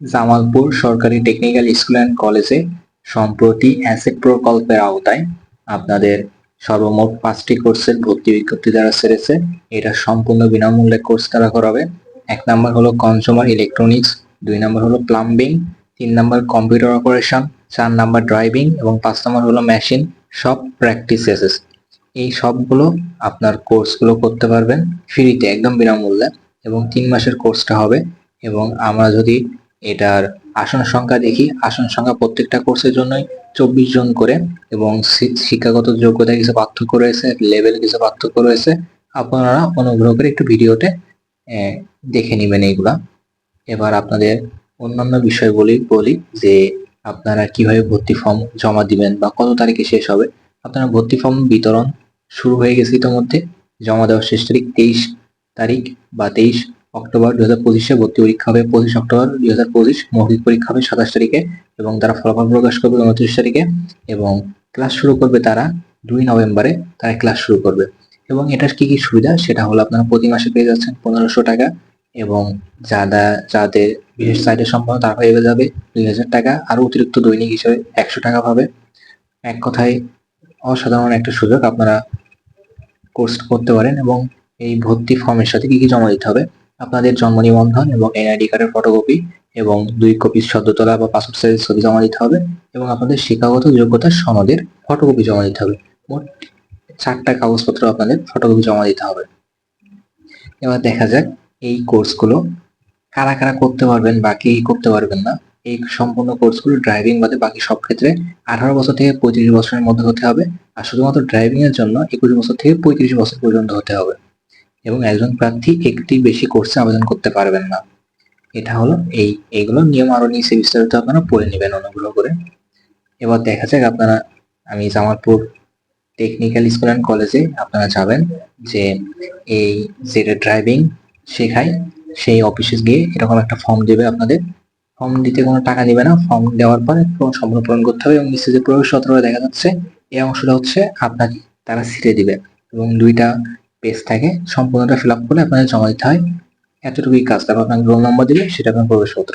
জামালপুর সরকারি technical school and কলেজে সম্প্রতি অ্যাসেট প্রকল্পের আওতায় আপনাদের সর্বমোট পাঁচটি কোর্সের ভর্তি বিজ্ঞপ্তি দ্বারা সেরেছে। এটা সম্পূর্ণ বিনামূল্যে কোর্স দ্বারা করাবে। এক নাম্বার হলো কনজিউমার ইলেকট্রনিক্স দুই নাম্বার হলো প্লাম্বিং তিন নাম্বার কম্পিউটার অপারেশন চার নাম্বার ড্রাইভিং এবং পাঁচ নাম্বার হলো মেশিন সব প্র্যাকটিসেস এই সবগুলো আপনার কোর্সগুলো করতে পারবেন। ফ্রিতে একদম বিনামূল্যে এবং তিন মাসের কোর্সটা হবে এবং আমরা যদি এটার আসন সংখ্যা দেখি। আসন সংখ্যা প্রত্যেকটা কোর্সের জন্যই চব্বিশ জন করে এবং শিক্ষাগত যোগ্যতা কিছু পার্থক্য রয়েছে লেভেল কিছু পার্থক্য রয়েছে। আপনারা অনুগ্রহ করে একটু ভিডিওতে দেখে নেবেন এইগুলা। এবার আপনাদের অন্যান্য বিষয়গুলি বলি, যে আপনারা কীভাবে ভর্তি ফর্ম জমা দিবেন বা কত তারিখে শেষ হবে। আপনারা ভর্তি ফর্ম বিতরণ শুরু হয়ে গেছে ইতিমধ্যে। জমা দেওয়ার শেষ তারিখ তেইশ তারিখ বা তেইশ অক্টোবর দুই হাজার পঁচিশে ভর্তি পরীক্ষা হবে পঁচিশ অক্টোবর দুই হাজার পঁচিশ মৌখিক পরীক্ষা হবে সাতাশ তারিখে এবং তারা ফলাফল প্রকাশ করবে উনত্রিশ তারিখে এবং ক্লাস শুরু করবে তারা দুই নভেম্বরে তারা ক্লাস শুরু করবে। এবং এটার কি কি সুবিধা? সেটা হলো আপনারা প্রতি মাসে পেয়ে যাচ্ছেন পনেরোশো টাকা এবং যারা যাদের বিশেষ সাইটের সম্পন্ন তারা পেয়ে যাবে দুই হাজার টাকা। আর অতিরিক্ত দৈনিক হিসেবে একশো টাকা পাবে। এক কথায় অসাধারণ একটা সুযোগ আপনারা কোর্স করতে পারেন এবং এই ভর্তি ফর্মের সাথে কি কি জমা দিতে হবে আপনাদের জন্ম নিবন্ধন এবং এনআইডি কার্ডের ফটোকপি এবং দুই কপি সদ্য তোলা বা পাসপোর্ট সাইজের ছবি জমা দিতে হবে এবং আপনাদের শিক্ষাগত যোগ্যতার সনদের ফটোকপি জমা দিতে হবে। মোট চারটা কাগজপত্র আপনাদের ফটোকপি জমা দিতে হবে। এবার দেখা যাক এই কোর্সগুলো কারা কারা করতে পারবেন বা কি করতে পারবেন না। এই সম্পূর্ণ কোর্সগুলো ড্রাইভিং বাদে বাকি সব ক্ষেত্রে আঠারো বছর থেকে পঁয়ত্রিশ বছরের মধ্যে হতে হবে আর শুধুমাত্র ড্রাইভিং এর জন্য একুশ বছর থেকে পঁয়ত্রিশ বছর পর্যন্ত হতে হবে। এবং একজন প্রার্থী একটি বেশি কোর্সে আবেদন করতে পারবেন না। এটা হলো এই এইগুলো নিয়ম আরও নিচে বিস্তারিত আপনারা পড়ে নেবেন অনুগ্রহ করে। এবার দেখা যাক আপনারা, আমি জামালপুর টেকনিক্যাল স্কুল অ্যান্ড কলেজে আপনারা যাবেন যে এই যেটা ড্রাইভিং শেখায়, সেই অফিসে গিয়ে এরকম একটা ফর্ম দেবে আপনাদের। ফর্ম দিতে কোনো টাকা দিবে না ফর্ম দেওয়ার পরে পুরো সম্পূর্ণ পূরণ করতে হবে এবং নিচে যে প্রবেশপত্র দেখা যাচ্ছে, এই অংশটা হচ্ছে আপনাকে, তারা ছিটে দিবে এবং দুইটা পেজ থাকে, সম্পূর্ণটা ফিল আপ করে আপনাদের জমা দিতে হয়। এতটুকুই কাজ, তারপর আপনাকে রোল নম্বর দিলে সেটা আপনার প্রবেশপত্র।